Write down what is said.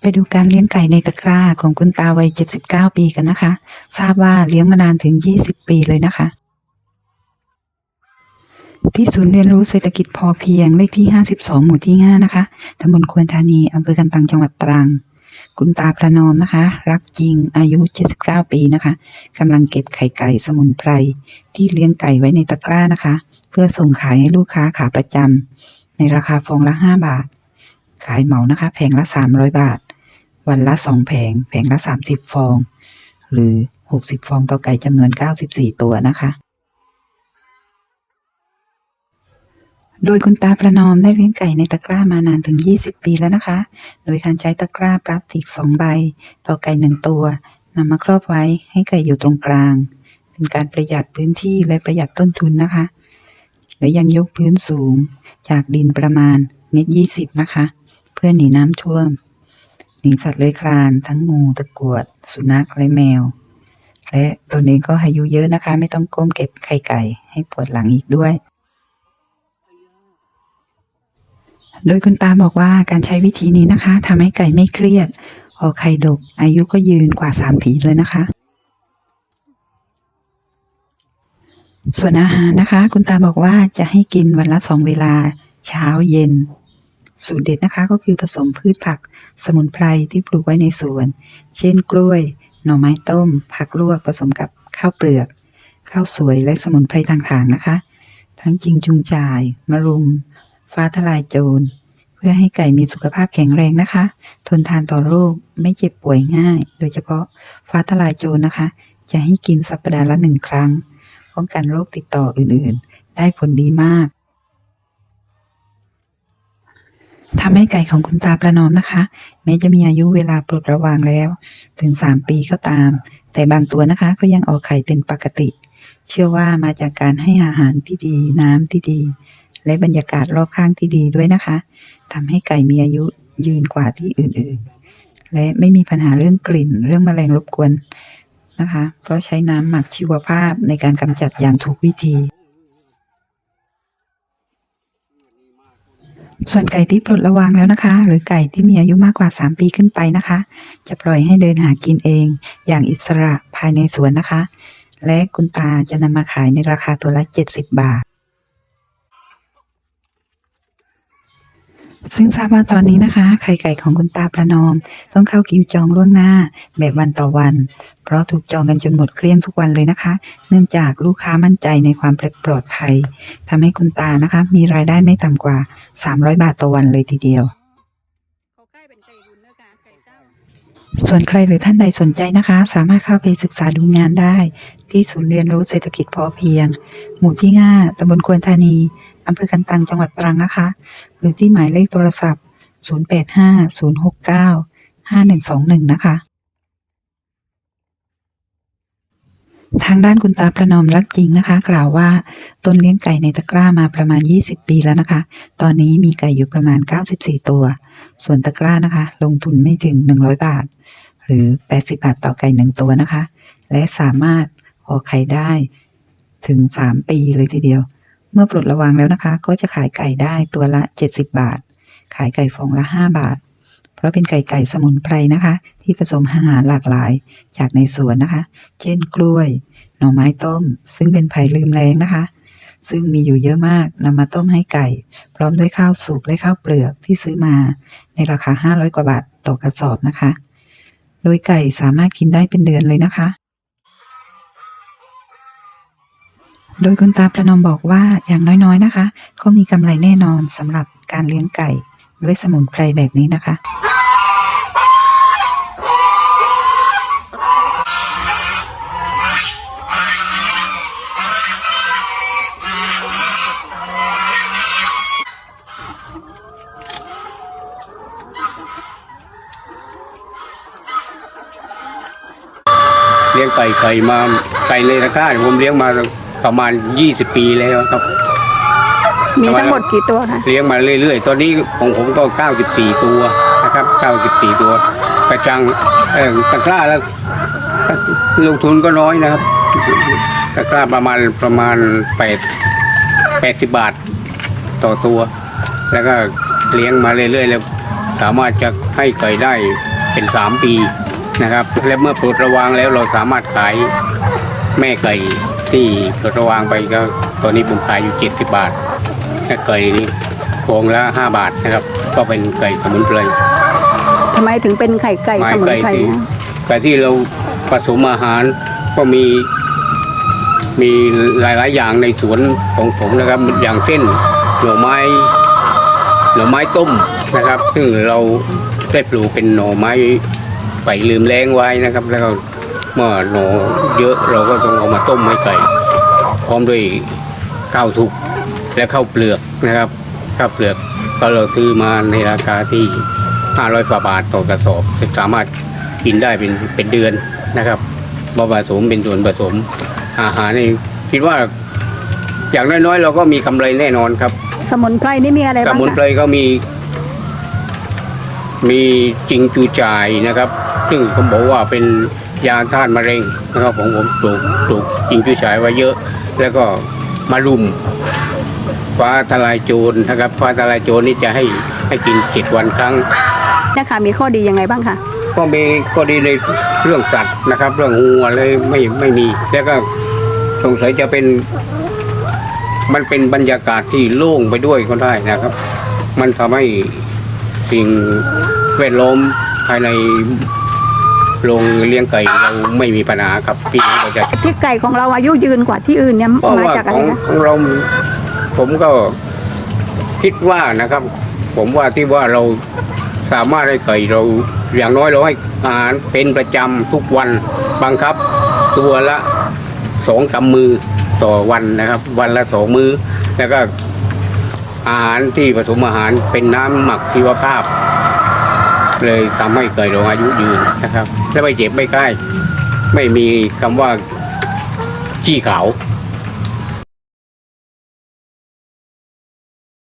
ไปดูการเลี้ยงไก่ในตะกร้าของคุณตาวัย 79 ปีกันนะคะ ทราบว่าเลี้ยงมานานถึง 20 ปีเลยนะคะ ที่ศูนย์เรียนรู้เศรษฐกิจพอเพียงเลขที่ 52 หมู่ที่ 5 นะคะตำบลควนธานีอำเภอกันตังจังหวัดตรัง คุณตาประนอมนะคะ รักจริงอายุ 79 ปีนะคะกำลังเก็บไข่ไก่สมุนไพรที่เลี้ยงไก่ไว้ในตะกร้านะคะ เพื่อส่งขายให้ลูกค้าขาประจำในราคาฟองละ 5 บาท ขายเหมานะคะ แผงละ 300 บาท วันละ 2 แผง แผงละ 30 ฟอง หรือ 60 ฟองต่อไก่จำนวน 94 ตัวนะคะ โดยคุณตาประนอมได้เลี้ยงไก่ในตะกร้ามานานถึง 20 ปีแล้วนะคะ โดยการใช้ตะกร้าพลาสติก 2 ใบ ต่อไก่ 1 ตัวนำมาครอบไว้ให้ไก่อยู่ตรงกลาง เป็นการประหยัดพื้นที่และประหยัดต้นทุนนะคะ และยังยกพื้นสูงจากดินประมาณเมตรยี่สิบนะคะ พื่อหนีน้ำท่วม หนีสัตว์เลื้อยคลานทั้งงูตะกรวด สุนัขและแมว และตัวนี้ก็อายุเยอะนะคะ ไม่ต้องก้มเก็บไข่ไก่ ให้ปวดหลังอีกด้วย โดยคุณตาบอกว่าการใช้วิธีนี้นะคะทำให้ไก่ไม่เครียดออไข่ดก อายุก็ยืนกว่าสามปีเลยนะคะส่วนอาหารนะคะ คุณตาบอกว่าจะให้กินวันละสองเวลา เช้าเย็น สูตรเด็ดนะคะก็คือผสมพืชผักสมุนไพรที่ปลูกไว้ในสวน เช่นกล้วย หน่อไม้ต้ม ผักลวกผสมกับข้าวเปลือก ข้าวสวยและสมุนไพรต่างๆนะคะ ทั้งจิงจุงจ่าย มะรุม ฟ้าทลายโจร เพื่อให้ไก่มีสุขภาพแข็งแรงนะคะ ทนทานต่อโรคไม่เจ็บป่วยง่าย โดยเฉพาะฟ้าทลายโจรนะคะ จะให้กินสัปดาห์ละหนึ่งครั้ง ป้องกันโรคติดต่ออื่นๆ ได้ผลดีมาก ทำให้ไก่ของคุณตาประนอมนะคะ แม้จะมีอายุเวลาปลดระวางแล้ว ถึง 3 ปีก็ตาม แต่บางตัวนะคะ ก็ยังออกไข่เป็นปกติ เชื่อว่ามาจากการให้อาหารที่ดีน้ำที่ดี และบรรยากาศรอบข้างที่ดีด้วยนะคะทำให้ไก่มีอายุยืนกว่าที่อื่นๆ และไม่มีปัญหาเรื่องกลิ่น เรื่องแมลงรบกวนนะคะ เพราะใช้น้ำหมักชีวภาพในการกำจัดอย่างถูกวิธี ส่วนไก่ที่ปลดระวางแล้วนะคะ หรือไก่ที่มีอายุมากกว่า 3 ปีขึ้นไปนะคะ จะปล่อยให้เดินหากินเอง อย่างอิสระภายในสวนนะคะ และคุณตาจะนำมาขายในราคาตัวละ 70 บาท ซึ่งทราบว่าตอนนี้นะคะ ไข่ไก่ของคุณตาประนอม ต้องเข้าคิวจองล่วงหน้า แบบวันต่อวัน เพราะถูกจองกันจนหมดเกลี้ยงทุกวันเลยนะคะ เนื่องจากลูกค้ามั่นใจในความปลอดภัยทำให้คุณตานะคะ มีรายได้ไม่ต่ำกว่า 300 บาทต่อวันเลยทีเดียวเขาใกล้เป็นไก่บุญนะคะไก่เจ้าส่วนใครหรือท่านใดสนใจนะคะ สามารถเข้าไปศึกษาดูงานได้ ที่ศูนย์เรียนรู้เศรษฐกิจพอเพียง หมู่ที่5ตำบลควนธานี อำเภอกันตังจังหวัดตรังนะคะ หรือที่หมายเลขโทรศัพท์ 0850695121 นะคะ ทางด้านคุณตาประนอมรักจริงนะคะ กล่าวว่าต้นเลี้ยงไก่ในตะกร้ามาประมาณ 20 ปีแล้วนะคะ ตอนนี้มีไก่อยู่ประมาณ 94 ตัว ส่วนตะกร้านะคะ ลงทุนไม่ถึง 100 บาท หรือ 80 บาทต่อไก่หนึ่งตัวนะคะ และสามารถออกไข่ได้ถึง 3 ปีเลยทีเดียว เมื่อปลดระวางแล้วนะคะ ก็จะขายไก่ได้ตัวละ 70 บาท ขายไก่ฟองละ 5 บาท เพราะเป็นไก่ไก่สมุนไพรนะคะ ที่ผสมอาหารหลากหลายจากในสวนนะคะ เช่นกล้วย หน่อไม้ต้ม ซึ่งเป็นไผ่ลืมแรงนะคะ ซึ่งมีอยู่เยอะมากนำมาต้มให้ไก่ พร้อมด้วยข้าวสุกและข้าวเปลือกที่ซื้อมา ในราคา 500 กว่าบาทต่อกระสอบนะคะ โดยไก่สามารถกินได้เป็นเดือนเลยนะคะ โดยคุณตาประนอมบอกว่าอย่างน้อยๆนะคะ ก็มีกำไรแน่นอนสำหรับการเลี้ยงไก่ด้วยสมุนไพรแบบนี้นะคะเลี้ยงไก่ไก่มาไก่ในตะกร้าเนี่ยผมเลี้ยงมา ประมาณ 20 ปีแล้วครับมีทั้งหมดกี่ตัวคะเลี้ยงมาเรื่อยๆ ตอนนี้ของผมก็ 94 ตัวนะครับ 94 ตัว กระจังเอ่อตะกร้าแล้วลงทุนก็น้อยนะครับ ตะกร้าประมาณประมาณ8 80 บาทต่อตัว แล้วก็เลี้ยงมาเรื่อยๆ แล้วสามารถจะให้ไก่ได้เป็นสามปีนะครับ และเมื่อปลดระวางแล้วเราสามารถขายแม่ไก่ ที่ปลดระวางไปก็ตอนนี้ผมขายอยู่ 70 บาทแม่ไก่นี่ฟองละ 5 บาทนะครับ ก็เป็นไก่สมุนไพรทำไมถึงเป็นไข่ไก่ไม้สมุนไก่ไพรที่นะไก่ที่เราผสมอาหารก็มีมีหลาย ๆ อย่างในสวนของผมนะครับ อย่างเช่นหน่อไม้หน่อไม้ต้มนะครับ ซึ่งเราได้ปลูกเป็นหน่อไม้ไปลืมแรงไว้นะครับ แล้วก็ เมื่อหน่อเยอะเราก็ต้องเอามาต้มให้ไก่พร้อมด้วยข้าวทุกและข้าวเปลือกนะครับข้าวเปลือกก็เราซื้อมาในราคาที่ 500ฝาบาทต่อกระสอบสามารถกินได้เป็นเป็นเดือนนะครับมาผสมเป็นส่วนผสม อาหารนี่คิดว่าอย่างน้อยๆ เราก็มีกำไรแน่นอนครับ สมุนไพรนี่มีอะไรสบ้างมุนไพรคะก็มี มีจิงจูจ่ายนะครับ ซึ่งผมบอกว่าเป็น ยาต้านมะเร็งนะครับผมผมปลูกปลูกจิงจูจ่ายไว้เยอะ แล้วก็มารุมฟ้าทลายโจรนะครับฟ้าทลายโจรนี่จะให้ให้กินเจ็ดวันครั้งนะคะมีข้อดียังไงบ้างคะก็มีก็ดีในเรื่องสัตว์นะครับ เรื่องงูอะไรไม่ไม่มี แล้วก็สงสัยจะเป็น มันเป็นบรรยากาศที่โล่งไปด้วยก็ได้นะครับ มันทำให้สิ่งแวดล้อมภายใน โรงเลี้ยงไก่เราไม่มีปัญหาครับพี่น้องประชาชนที่ไก่ของเราอายุยืนกว่าที่อื่นเนี่ยเพราะมาว่าจากขอะไรองคะของเราผมก็คิดว่านะครับ ผมว่าที่ว่าเราสามารถให้ไก่เราอย่างน้อยเราให้อาหารเป็นประจำทุกวันบังคับ ตัวละสองกำมือต่อวันนะครับ วันละสองมือแล้วก็ อาหารที่ผสมอาหารเป็นน้ำหมักชีวภาพ เลยทำให้ไก่เราอายุยืนนะครับ และไม่เจ็บไม่ใกล้ ไม่มีคำว่าขี้ขาว